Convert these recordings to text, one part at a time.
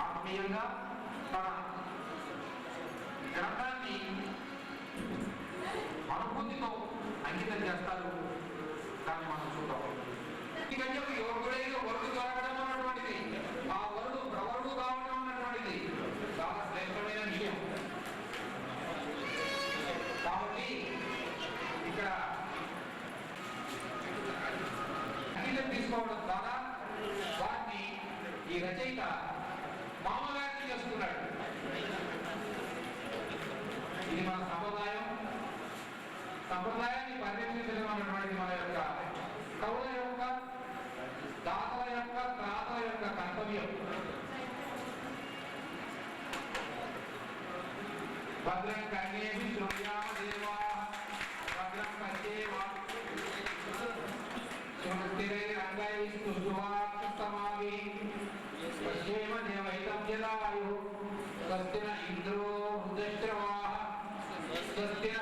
ఆత్మీయంగా తన గ్రంథ भद्रं कर्णे श्रुयाम देवा भद्रं पश्ये वास्तिरैरङ्गैस्तुष्टुवाक्षस्तमाभिः पश्येम देवैतं स्वस्ति न इन्द्रो हृदश्रवाः स्वस्ति न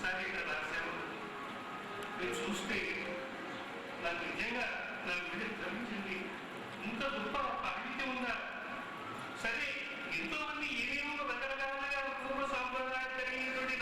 ఒకసారి ఇక్కడ రాశాను మీరు చూస్తే నాకు నిజంగా నాకు మీద గమనించింది ఇంత గొప్ప పాండిత్యం ఉందా? సరే ఎంతో మంది ఏమేమో రకరకాలుగా పూర్వ సాంప్రదాయాలు కలిగినటువంటి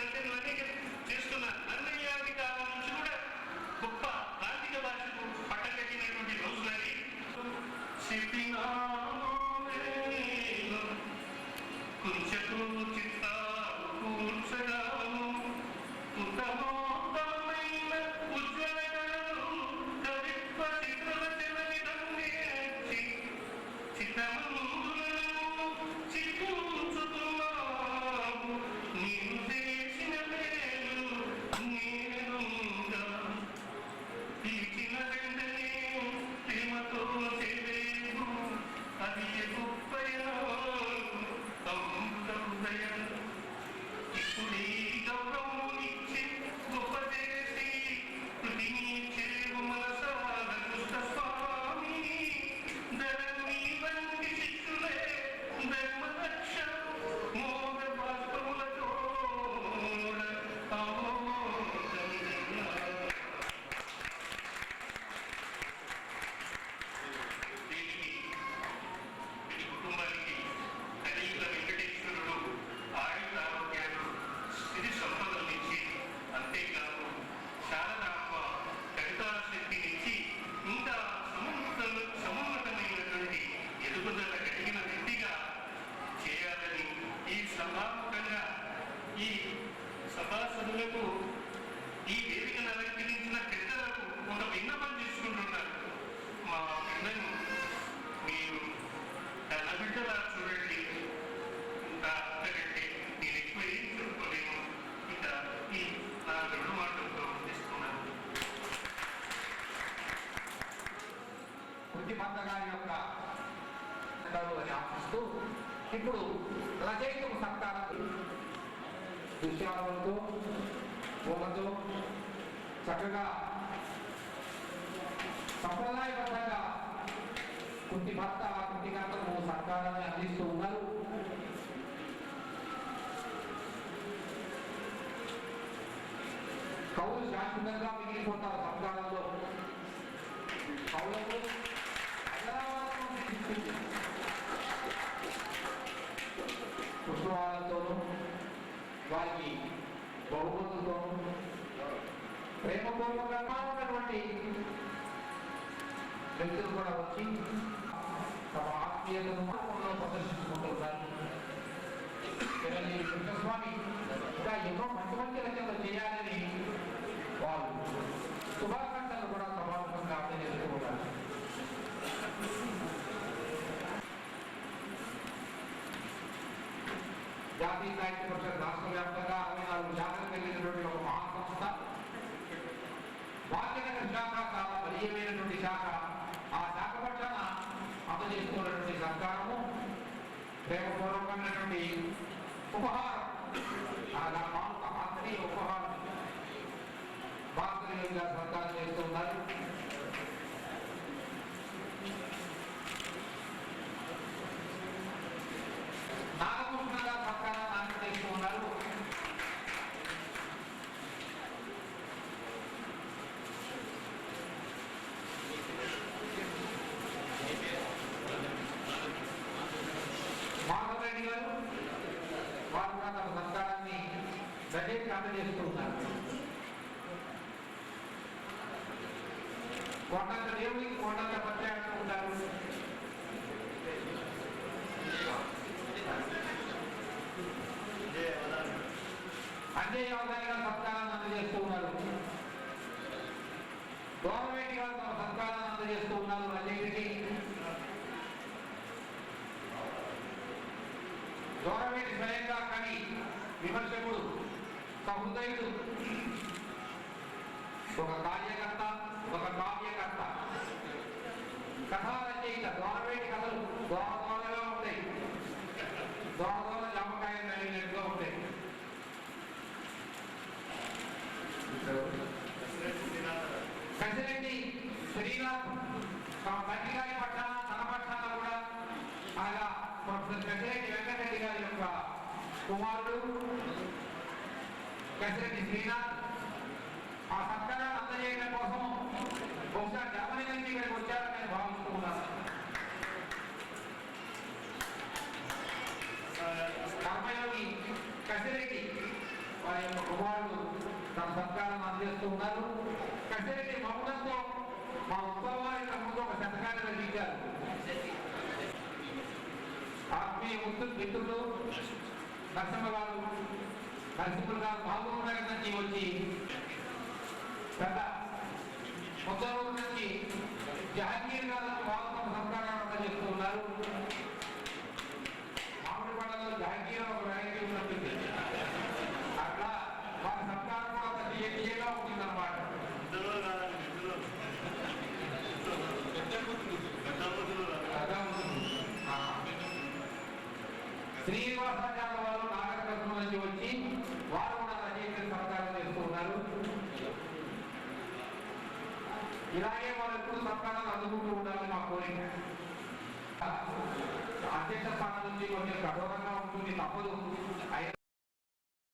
ఇప్పుడు రచయితం సత్కారం. దృశ్యాలతో పూలతో చక్కగా సంప్రదాయబద్ధంగా కుంటి భర్త కుంటి కర్తకు సత్కారాన్ని అందిస్తూ ఉన్నారు. కవులు శాశ్వతంగా మిగిలిపోతారు సత్కారంలో. కవులకు హైదరాబాద్ వారికి బహుమతులతోనూ ప్రేమపూర్వకంగా ఉన్నటువంటి వ్యక్తులు కూడా వచ్చి తమ ఆత్మీయతను మార్గంలో ప్రదర్శించుకుంటున్నారు చిరంజీవి కృష్ణస్వామి ఇంకా ఎన్నో మంచి మంచి రచనలు చేయాలని వాళ్ళు శుభాకాంక్షలు కూడా సమాజంగా తెలియజేసుకుంటారు జాతీయ సాహిత్య పరిషత్ రాష్ట్ర వ్యాప్తంగా అరవై నాలుగు శాఖలు కలిగినటువంటి ఒక మహాసంస్థ. వాక్యనగర శాఖ చాలా బలీయమైనటువంటి శాఖ ఆ శాఖ పక్షాన అందజేస్తున్నటువంటి సర్కారము ప్రేమపూర్వకమైనటువంటి ఉపహారం. అనగా మామూలు ఆత్మీయ ఉపహారం భాస్కర్ గారు సత్కారం చేస్తూ ఉన్నారు నాగభూషణ గారు సత్కారాన్ని అందజేస్తూ ఉన్నారు మాధవ రెడ్డి గారు వారు కూడా తమ సత్కారాన్ని రచయితకి అందజేస్తూ ఉన్నారు కొండంత దేవుడికి కొండంత ప్రత్యేకత ఉంటారు అంజయ్ ఎవరైనా సత్కారాన్ని అందజేస్తూ ఉన్నారు గవర్నమెంట్ వారు తమ సత్కారాన్ని అందజేస్తూ ఉన్నారు రచయితకి గవర్నమెంట్ స్వయంగా కవి విమర్శకుడు సహృదయుడు ఒక కార్యకర్త ఒక కావ్యకర్త. కథా రచయిత దోరవేటి కథలు. దోర ఉంటాయి. దోర జామకాయ కలిగినట్టుగా ఉంటాయి. కసిరెడ్డి శ్రీనాథ్ తమ తండ్రి గారి పట్టాన తన పట్టాన కూడా అనగా ప్రొఫెసర్ కసిరెడ్డి వెంకటరెడ్డి గారి యొక్క కుమారుడు. కసిరెడ్డి శ్రీనాథ్ ఆ సత్కారాన్ని అందజేయడం కోసం బహుశా జర్మనీ నుంచి ఇక్కడికి వచ్చారని నేను భావిస్తూ ఉన్నాను. కర్మయోగి కసిరెడ్డి వారి యొక్క కుమారుడు తన సత్కారం అందజేస్తూ ఉన్నారు. కసిరెడ్డి మౌనంతో మా ఉత్సవానికి ముందు ఒక శతకాన్ని రచించారు. ఆత్మీయ ముత్తు మిత్రులు నరసింహ గారు నరసింహులు గారు మహబూబ్ నగర్ నుంచి వచ్చి పెద్ద ముద్దలూరు నుంచి జహంగీర్ గారు వారు సంస్కారాన్ని అందజేస్తూ ఉన్నారు మామిడి పంటలో జహంగీర్ ఒక వెరైటీ ఉన్నట్టుంది. అట్లా వారి సంస్కారం కూడా ఒక తీయగా ఉంటుందన్నమాట. అర్థం అవుతుంది. ఆ. శ్రీనివాసాచార్య వారు నాగరకృష్ణ నుంచి వచ్చి వారు కూడా రచయిత సహకారం చేస్తూ ఉన్నారు ఇలాగే వారు ఎప్పుడు సహకారాలు అందుకుంటూ ఉండాలని మా కోరిక అధ్యక్ష స్థానం నుంచి కొంచెం కఠోరంగా ఉంటుంది తప్పదు. అయినా